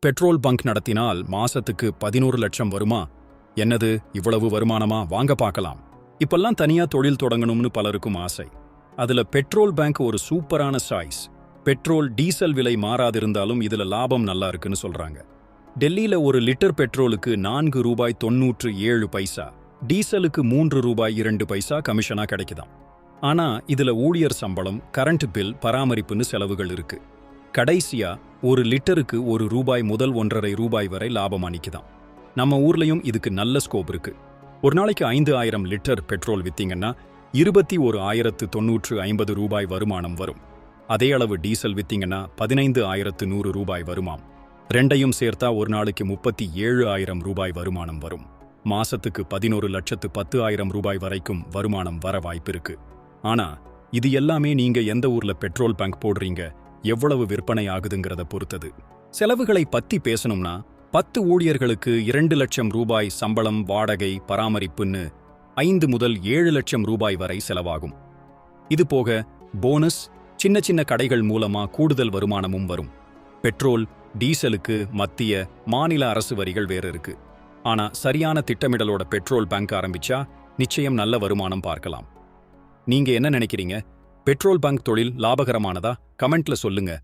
Petrol bunk நடத்தினால் மாசத்துக்கு பதினோரு லட்சம் வருமா? என்னது இவ்வளவு வருமானமா? வாங்க பார்க்கலாம். இப்பெல்லாம் தனியா தொழில் தொடங்கணும்னு பலருக்கும் ஆசை. அதுல பெட்ரோல் பேங்க் ஒரு சூப்பரான சாய்ஸ். பெட்ரோல் டீசல் விலை மாறாதிருந்தாலும் இதுல லாபம் நல்லா இருக்குன்னு சொல்றாங்க. டெல்லியில ஒரு லிட்டர் பெட்ரோலுக்கு நான்கு ரூபாய் தொன்னூற்று ஏழு பைசா. டீசலுக்கு மூன்று ரூபாய் இரண்டு பைசா கமிஷனா கிடைக்குதாம். ஆனா இதுல ஊழியர் சம்பளம் கரண்ட் பில் பராமரிப்புன்னு செலவுகள் இருக்கு. கடைசியா ஒரு லிட்டருக்கு ஒரு ரூபாய் முதல் ஒன்றரை ரூபாய் வரை லாபம் அணிக்குதான் நம்ம ஊர்லயும் இதுக்கு நல்ல ஸ்கோப் இருக்கு. ஒரு நாளைக்கு ஐந்து ஆயிரம் லிட்டர் பெட்ரோல் வித்தீங்கன்னா இருபத்தி ஒரு ஆயிரத்து தொன்னூற்று ஐம்பது ரூபாய் வருமானம் வரும். அதே அளவு டீசல் வித்தீங்கன்னா பதினைந்து ஆயிரத்து நூறு ரூபாய் வருமாம். ரெண்டையும் சேர்த்தா ஒரு நாளைக்கு முப்பத்தி ஏழு ஆயிரம் ரூபாய் வருமானம் வரும். மாசத்துக்கு பதினோரு லட்சத்து பத்து ஆயிரம் ரூபாய் வரைக்கும் வருமானம் வர வாய்ப்பிருக்கு ஆனா இது எல்லாமே நீங்க எந்த ஊர்ல பெட்ரோல் பங்க் போடுறீங்க? எவ்வளவு விற்பனை ஆகுதுங்கிறத பொறுத்தது. செலவுகளை பத்தி பேசணும்னா பத்து ஊழியர்களுக்கு இரண்டு லட்சம் ரூபாய் சம்பளம் வாடகை பராமரிப்புன்னு ஐந்து முதல் ஏழு லட்சம் ரூபாய் வரை செலவாகும். இது போக போனஸ் சின்ன சின்ன கடைகள் மூலமா கூடுதல் வருமானமும் வரும். பெட்ரோல் டீசலுக்கு மத்திய மாநில அரசு வரிகள் வேற இருக்கு. ஆனா சரியான திட்டமிடலோட பெட்ரோல் பங்க் ஆரம்பிச்சா நிச்சயம் நல்ல வருமானம் பார்க்கலாம். நீங்க என்ன நினைக்கிறீங்க? பெட்ரோல் பங்க் தொழில் லாபகரமானதா? கமெண்ட்ல சொல்லுங்க.